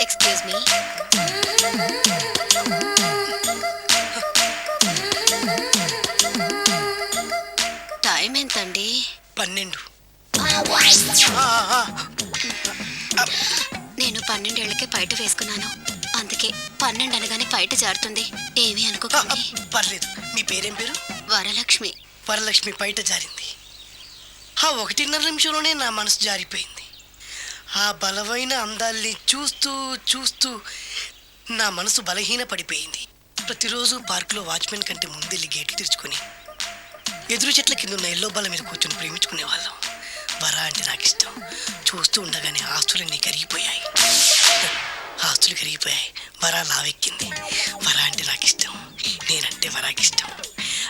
Excuse me time ఎంతండి? పన్నెండు. నేను పన్నెండేళ్ళకే బయట వేసుకున్నాను. అందుకే పన్నెండు అనగానే బయట జారుతుంది. ఏమీ అనుకోకండి. పర్లేదు. మీ పేరేం పేరు? వరలక్ష్మి. వరలక్ష్మి బయట జారింది. ఆ ఒకటిన్నర నిమిషంలోనే నా మనసు జారిపోయింది. ఆ బలమైన అందాల్ని చూస్తూ చూస్తూ నా మనసు బలహీన పడిపోయింది ప్రతిరోజు పార్కులో వాచ్మెన్ కంటే ముందెళ్ళి గేట్లు తెరుచుకొని ఎదురు చెట్ల కింద ఉన్న ఎల్లో బల మీద కూర్చొని ప్రేమించుకునే వాళ్ళం. వరా అంటే నాకు ఇష్టం చూస్తూ ఉండగానే ఆస్తులన్నీ కరిగిపోయాయి. ఆస్తులు కరిగిపోయాయి. వరా లావెక్కింది. వరా అంటే నాకు ఇష్టం నేనంటే వరాకి ఇష్టం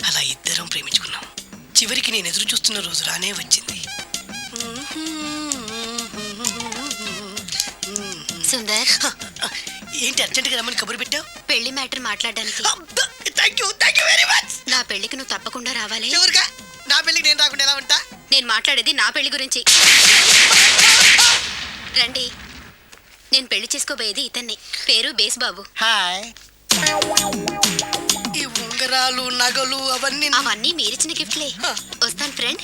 అలా ఇద్దరం ప్రేమించుకున్నాం. చివరికి నేను ఎదురు చూస్తున్న రోజు రానే వచ్చింది. ఏంటి అర్జెంటుగా రమ్మని కబురు పెట్టావు? పెళ్ళి మ్యాటర్ మాట్లాడడానికి. Thank you thank you very much నా పెళ్ళికి నువ్వు తప్పకుండా రావాలి. ఎవరుగా నా పెళ్ళికి నేను రాకుండా ఎలా ఉంటా? నేను మాట్లాడేది నా పెళ్ళి గురించి. రండి. నేను పెళ్ళి చేసుకోబోయేది ఇతన్ని. పేరు బేస్బాబు. హాయ్ ఈ ఉంగరాలు నగలు అవన్నీ అవన్నీ మీరిచ్చిన గిఫ్ట్లే. వస్తాను ఫ్రెండ్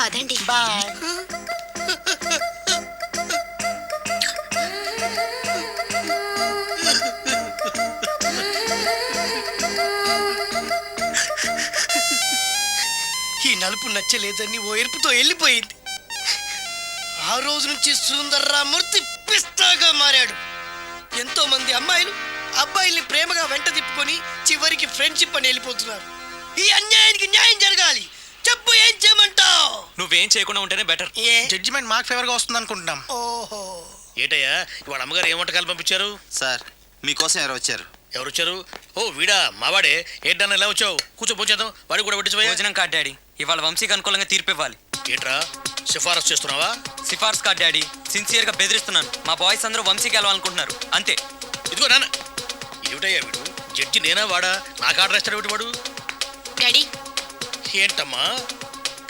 పదండి. బాయ్ ఈ నలుపు నచ్చలేదని ఓ ఎరుపుతో వెళ్ళిపోయింది. ఆ రోజు నుంచి సుందర్రామూర్తి పిస్తాగా మారాడు. ఎంతో మంది అమ్మాయిలు అబ్బాయిల్ని ప్రేమగా వెంట తిప్పుకొని చివరికి ఫ్రెండ్షిప్ అని వెళ్ళిపోతున్నారు. ఈ అన్యాయానికి న్యాయం జరగాలి. చెప్పు ఏం చేయమంటావు? నువ్వేం చేయకుండా ఉంటేనే బెటర్ ఏ? జడ్జిమెంట్ మాకు ఫేవర్గా వస్తుంది అనుకుంటున్నాం ఓహో. ఏటయ్యా ఇవాళ అమ్మగారు ఏ వంటకాలు పంపించారు? సార్ మీకోసం ఎవరు వచ్చారు. ఎవరు వచ్చారు ఓ వీడా మావాడే. ఏంటన్నా ఇలా వచ్చావు? కూర్చో పోచేద్దాం వాడికి కూడా పెట్టించవయ్యా. భోజనం కార్డ్ డాడీ. ఇవాళ వంశీకి అనుకూలంగా తీర్పు ఇవ్వాలి. ఏంట్రా? సిఫారసు చేస్తున్నావా? సిఫార్స్ కార్డ్ డాడీ సిన్సియర్గా బెదిరిస్తున్నాను. మా బాయ్స్ అందరూ వంశీకి వెళ్ళాలనుకుంటున్నారు అంతే. ఇదిగో నాన్న. ఏమిటయ్యా వీడు? జడ్జి నేనా వాడా? నాకు ఆర్డర్ ఇస్తాడు ఏమిటి వాడు? డాడీ. ఏంటమ్మా?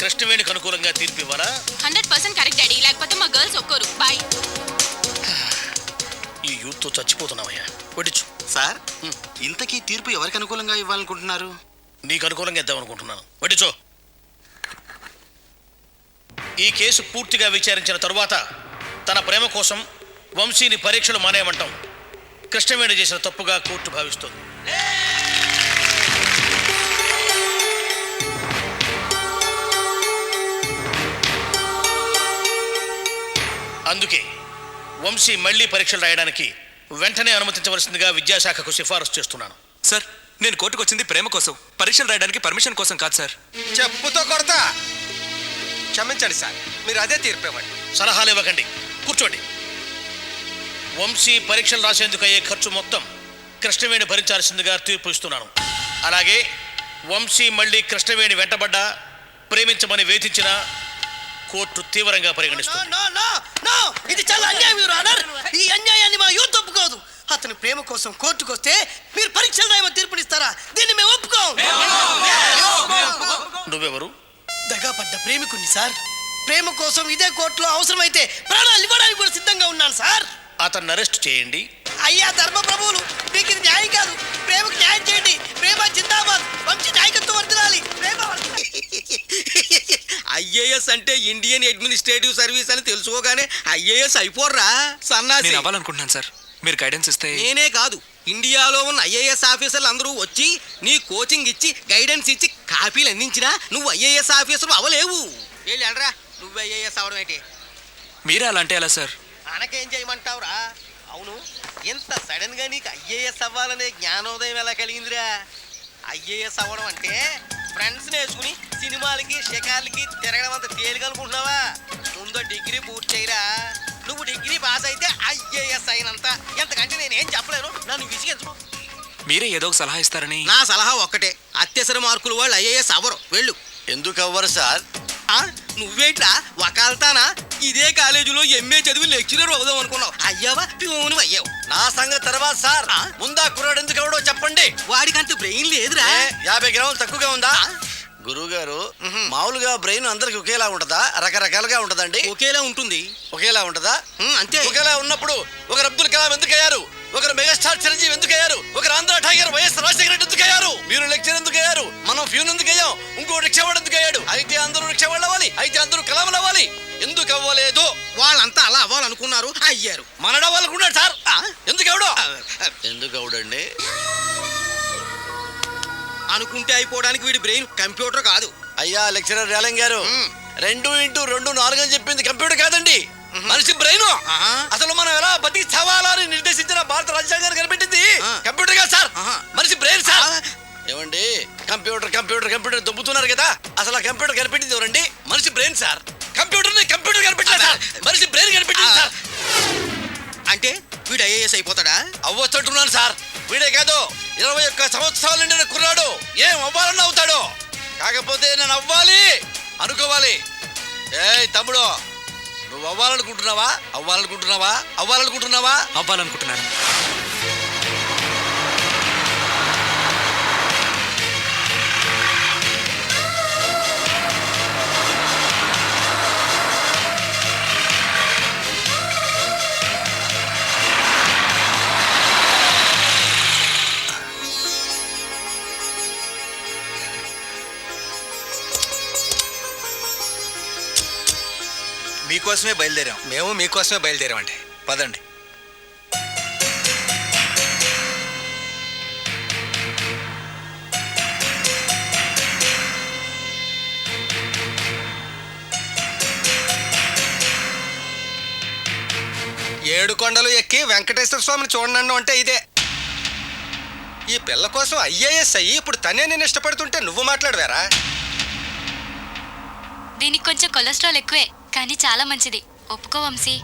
కృష్ణవేణికి అనుకూలంగా తీర్పు ఇవ్వాలా? Hundred percent correct daddy. లేకపోతే మా గర్ల్స్ ఒక్కరు బాయ్. ఈ యూత్తో చచ్చిపోతున్నావయ్యా. వడ్డించు సార్. ఇంతకీ తీర్పు ఎవరికి అనుకూలంగా ఇవ్వాలనుకుంటున్నారు? నీకు అనుకూలంగా ఇద్దాం అనుకుంటున్నాను వడ్డించో ఈ కేసు పూర్తిగా విచారించిన తరువాత తన ప్రేమ కోసం వంశీని పరీక్షలు మానేయమంటాం. కృష్ణవేణి చేసిన తప్పుగా కోర్టు భావిస్తుంది. అందుకే వంశీ మళ్ళీ పరీక్షలు రాయడానికి వెంటనే అనుమతించవలసిందిగా విద్యాశాఖకు సిఫారసు చేస్తున్నాను. సార్ నేను కోర్టుకు వచ్చింది ప్రేమ కోసం. పరీక్షలు రాయడానికి పర్మిషన్ కోసం కాదు సార్. చెప్పుతో కొడతా. క్షమించండి సార్ మీరు అదే తీర్పు ఇవ్వండి. సలహాలు ఇవ్వకండి. కూర్చోండి. వంశీ పరీక్షలు రాసేందుకు అయ్యే ఖర్చు మొత్తం కృష్ణవేణి భరించాల్సిందిగా తీర్పు ఇస్తున్నాను. అలాగే వంశీ మళ్ళీ కృష్ణవేణి వెంటబడ్డా ప్రేమించమని వేధించిన కోర్టు తీవ్రంగా పరిగణిస్తుంది. నో నో నో ఇది చాలా అన్యాయం యువర్ ఆనర్. ఈ అన్యాయాన్ని మా యూత్ ఒప్పుకోదు. అతని ప్రేమ కోసం కోర్టుకు వస్తే మీరు పరీక్షలు రాయమని తీర్పునిస్తారా? దీన్ని మేము ఒప్పుకోం. నువ్వెవరు? దగాపడ్డ ప్రేమికుణ్ణి సార్. ప్రేమ కోసం ఇదే కోర్టులో అవసరమైతే ప్రాణాలు ఇవ్వడానికి కూడా సిద్ధంగా ఉన్నాను సార్. అతన్ని అరెస్ట్ చేయండి. అయ్యా ధర్మ ప్రభువులు మీకు ఇది న్యాయం కాదు. ప్రేమకు న్యాయం చేయండి. ప్రేమ జిందాబాద్. వంశీ నాయకత్వం వర్దిలాలి ప్రేమ. ఐఏఎస్ అంటే ఇండియన్ అడ్మినిస్ట్రేటివ్ సర్వీస్ అని తెలుసుకోగానే ఐఏఎస్ అయిపోర్రా సన్నాసి. నేను అవ్వాలనుకుంటున్నాను సార్. మీరు గైడెన్స్ ఇస్తే నేనే కాదు ఇండియాలో ఉన్న ఐఏఎస్ ఆఫీసర్లు అందరూ వచ్చి నీ కోచింగ్ ఇచ్చి గైడెన్స్ ఇచ్చి కాపీలు అందించినా నువ్వు ఐఏఎస్ ఆఫీసర్ అవ్వలేవు. వెళ్ళి అనరా నువ్వు ఐఏఎస్ అవడం ఏంటి? మీరే అలా అంటే ఎలా సార్ అనకేం చేయమంటావురా? అవును ఇంత సడన్గా నీకు ఐఏఎస్ అవ్వాలనే జ్ఞానోదయం ఎలా కలిగిందిరా? ఐఏఎస్ అవ్వడం అంటే ఫ్రెండ్స్ నేర్చుకుని సినిమాలకి షికార్లకి తిరగడం అంత తేలిక అనుకుంటున్నావా? ముందు డిగ్రీ పూర్తి చేయరా. నువ్వు డిగ్రీ పాస్ అయితే ఐఏఎస్ అయినంత. ఎంతకంటే నేనేం చెప్పలేను. నన్ను విసిగించు మీరే ఏదో ఒక సలహా ఇస్తారని. నా సలహా ఒక్కటే. అత్యవసర మార్కులు వాళ్ళు ఐఏఎస్ అవ్వరు. వెళ్ళు. ఎందుకు అవ్వరు సార్? ఆ, నువ్వేంట్రా? వకాల్తానా? ఇదే కాలేజీలో ఎంఏ చదివి లెక్చరర్ అవుదాం అనుకున్నావు. అయ్యావా? ప్యూను అయ్యావు. నా సంగతి తర్వాత సార్. ముందా కుర్రాడు ఎందుకు ఎవడో చెప్పండి. వాడికంత బ్రెయిన్ లేదురా. ఏ, యాభై గ్రాములు తక్కువగా ఉందా? గురువు గారు మామూలుగా బ్రెయిన్ అందరికి ఒకేలా ఉంటుందా? రకరకాలుగా ఉంటుందండి? ఒకేలా ఉంటుంది. ఒకేలా ఉంటుందా? అంతే. ఒకేలా ఉన్నప్పుడు ఒకరు అబ్దుల్ కలాం ఎందుకు అయ్యారు ఒకరు మెగాస్టార్ చిరంజీవి ఎందుకు అయ్యారు ఒకరు ఆంధ్ర టైగర్ వైఎస్ రాజశేఖర రెడ్డి ఎందుకు అయ్యారు మీరు లెక్చర్ ఎందుకు అయ్యారు మనం ఫ్యూన్ ఎందుకు అయ్యాం ఇంకో రిక్షావాడు ఎందుకు అయ్యాడు అయితే అందరూ రిక్షావాళ్ళు అవ్వాలి. అయితే అందరూ కలాంలు అవ్వాలి. ఎందుకు అవ్వలేదు? వాళ్ళంతా అలా అవ్వాలనుకున్నారు అయ్యారు. మనడా వాళ్ళకున్నాడు సార్. అనుకుంటే అయిపోవడానికి వీడి బ్రెయిన్ కంప్యూటర్ కాదు. అయ్యా లెక్చరర్ రేలం గారు. రెండు ఇంటూ రెండు నాలుగు అని చెప్పింది కంప్యూటర్ కాదండి. మనిషి బ్రెయిన్. అసలు మనం ఎలా బతికి చవాలని నిర్దేశించిన భారత రాజ్యాంగాన్ని కనిపెట్టింది. కంప్యూటర్ కాదు సార్. మనిషి బ్రెయిన్ సార్. ఏమండి కంప్యూటర్ కంప్యూటర్ కంప్యూటర్ దొబ్బుతున్నారు కదా. అసలు ఆ కంప్యూటర్ కనిపెట్టింది ఎవరండి? మనిషి బ్రెయిన్ సార్. కంప్యూటర్ని కంప్యూటర్ కనిపెట్టలేదు సార్. మనిషి బ్రెయిన్ కనిపెట్టింది సార్. అంటే వీడు ఐఏఎస్ అయిపోతాడా? అవ్వచ్చుంటున్నాను సార్. వీడే కాదు ఇరవై ఒక్క సంవత్సరాల నిండిన కుర్రాడు. ఏం అవ్వాలని అవుతాడు కాకపోతే నేను అవ్వాలి అనుకోవాలి. ఏయ్ తమ్ముడు నువ్వు అవ్వాలనుకుంటున్నావా? అవ్వాలనుకుంటున్నావా? అవ్వాలనుకుంటున్నావా? అవ్వాలనుకుంటున్నాను. మీకోసమే బయలుదేరాం. మేము మీకోసమే బయలుదేరామండి. పదండి. ఏడు కొండలు ఎక్కి వెంకటేశ్వర స్వామిని చూడండి అంటే ఇదే. ఈ పిల్ల కోసం ఐఏఎస్ అయ్యి ఇప్పుడు తనే నేను ఇష్టపడుతుంటే నువ్వు మాట్లాడవేరా? దీనికి కొంచెం కొలెస్ట్రాల్ ఎక్కువే. కానీ చాలా మంచిది. ఒప్పుకో వంశీ.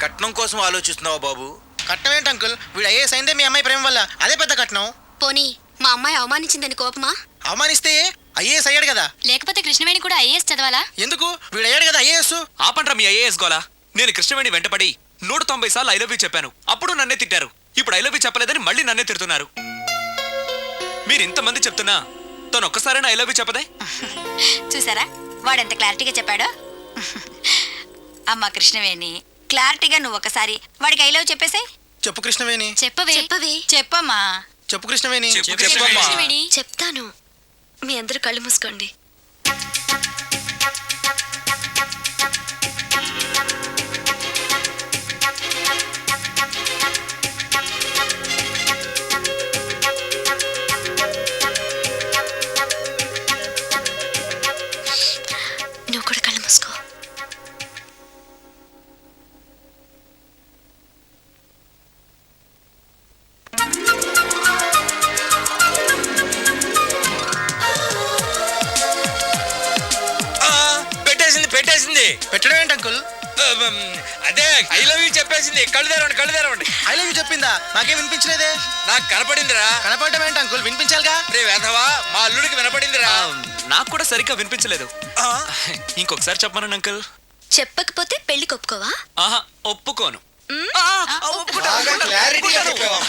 కట్నం కోసం ఆలోచిస్తున్నావా బాబు? కట్నం ఏంటి అంకుల్? వీడు ఐఏఎస్ అయిందే మీ అమ్మాయి ప్రేమ వల్ల. అదే పెద్ద కట్నం. పోనీ మా అమ్మాయి అవమానించిందని కోపమా? అవమానిస్తే ఐఏఎస్ అయ్యాడు కదా. లేకపోతే కృష్ణవేణి కూడా ఐఏఎస్ చదవాలా? ఎందుకు? వీడు అయ్యాడు కదా ఐఏఎస్. ఆపండ్రా మీ ఐఏఎస్ గోలా. నేను కృష్ణవేణి వెంటపడి నూట తొంభై సార్లు ఐ లవ్ యూ చెప్పాను. అప్పుడు నన్నే తిట్టారు. ఇప్పుడు ఐ లవ్ యూ చెప్పలేదని మళ్ళీ నన్నే తిడుతున్నారు. మీరు ఇంతమంది చెప్తున్నా తను ఒక్కసారైనా ఐ లవ్ యూ చెప్పదే? చూసారా? వాడెంత క్లారిటీగా చెప్పాడో? అమ్మ కృష్ణవేణి క్లారిటీగా నువ్వు ఒకసారి వాడికి ఐ లవ్ చెప్పేసాయి. చెప్పు కృష్ణవేణి. చెప్పవే. చెప్పవే. చెప్పమ్మా. చెప్పు కృష్ణవేణి. చెప్తాను. మీ అందరూ కళ్ళు మూసుకోండి. పెట్టడం ఏంటి అంకుల్? అదే ఐ లవ్ యూ చెప్పేసింది. కళ్ళు తెరవండి కళ్ళు తెరవండి. ఐ లవ్ యూ చెప్పిందా? నాకేం వినిపించలేదే. నాకు కనపడిందిరా. కనపడటం ఏంటి అంకుల్? వినిపించాలిగా? రే వేధవా మా అల్లుడికి వినపడిందిరా. నాకు కూడా సరిగ్గా వినిపించలేదు. ఇంకొకసారి చెప్పమనండి అంకుల్. చెప్పకపోతే పెళ్ళి కొప్పుకోవా? ఆహా ఒప్పుకోను. చెప్పావమ్మా.